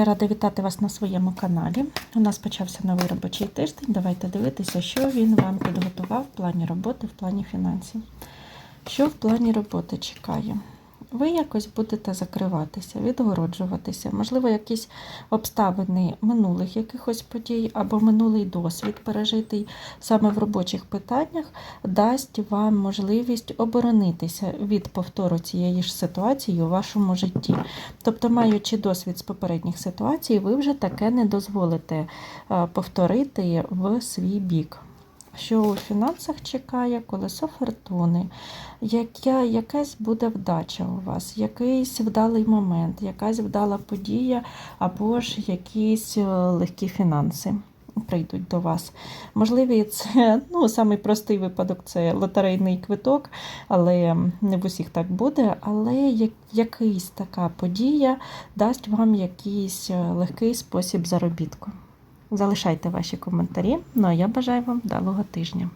Я рада вітати вас на своєму каналі. У нас почався новий робочий тиждень. Давайте дивитися, що він вам підготував в плані роботи, в плані фінансів. Що в плані роботи чекає? Ви якось будете закриватися, відгороджуватися, можливо, якісь обставини минулих якихось подій або минулий досвід, пережитий саме в робочих питаннях, дасть вам можливість оборонитися від повтору цієї ж ситуації у вашому житті. Тобто, маючи досвід з попередніх ситуацій, ви вже таке не дозволите е, повторити в свій бік. Що у фінансах чекає колесо фортуни, яка, якась буде вдача у вас, якийсь вдалий момент, якась вдала подія, або ж якісь е, легкі фінанси прийдуть до вас. Можливі це ну, самий простий випадок це лотерейний квиток, але не в усіх так буде. Але як, якийсь така подія дасть вам якийсь е, легкий спосіб заробітку. Залишайте ваші коментарі. Ну а я бажаю вам вдалого тижня.